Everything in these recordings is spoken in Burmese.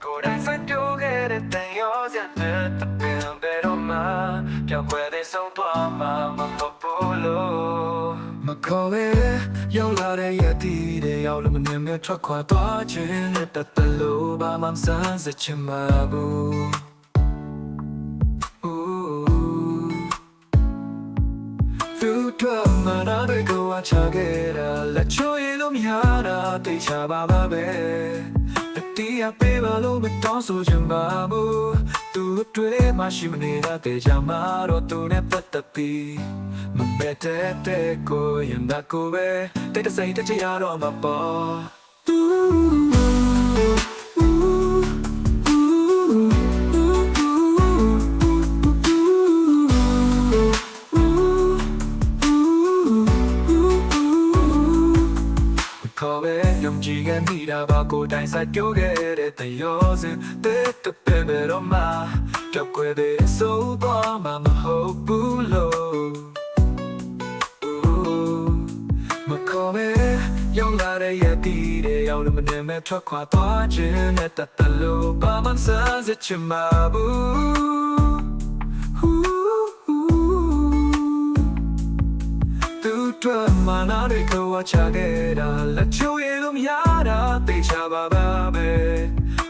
Corazón yo quererte yo siento bien pero más Ya puedes son tu ama mamá polo Me coge yo la de ya ti de yo lo me me truck qua toa chin le ta ta lo ba mam san se chima bu Tu tu mana be go a chagera la choy lo mi ara te chaba ba be တတိယပေးပါလို့မတောင်းဆိုချင်ပါဘူးသူတွေမရှိမနေတာတေချာမှာတော့သူနဲ့ပတ်သက်ပြီးမမဲ့တဲ့တဲ့ကိုရင်ဒါကိုပဲတိတ်တဆိတ်တချရတော့မှာပေါ့ ခေါ်ပဲယုံကြည်ခဲ့မိတာပါကိုယ်တိုင်စိုက်ပြောခဲ့တဲ့တရောစင်တဲ့တပဲပဲတော့မှကြောက်ွယ်တဲ့ဆိုတော့မှမဟုတ်ဘူးလို့မခေါ်ပဲရောက်လာတဲ့ရည်တည်တဲ့ရောက်လို့မနေမဲ့ထွက်ခွာသွားခြင်းနဲ့တတလို့ဘာမှစမ်းစစ်ချင်မှာဘူး နာတွေကိုဝချခဲ့တာလက်ချိုးရလို့မရတာတေချာပါပါပဲ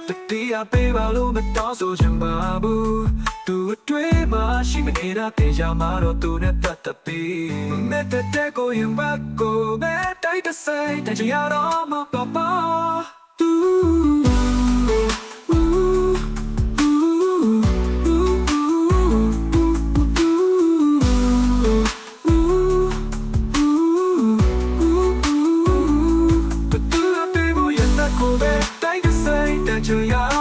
တတိယပေးပါလို့မတော်ဆိုချင်ပါဘူးသူအတွေ့မရှိမနေတာတေချာမှာတော့သူနဲ့ပတ်သက်ပြီးမက်တဲ့ကိုရင်ဘတ်ကိုပဲတိုက်တဲ့စိတ်တချရတော့မပါပါ 주여.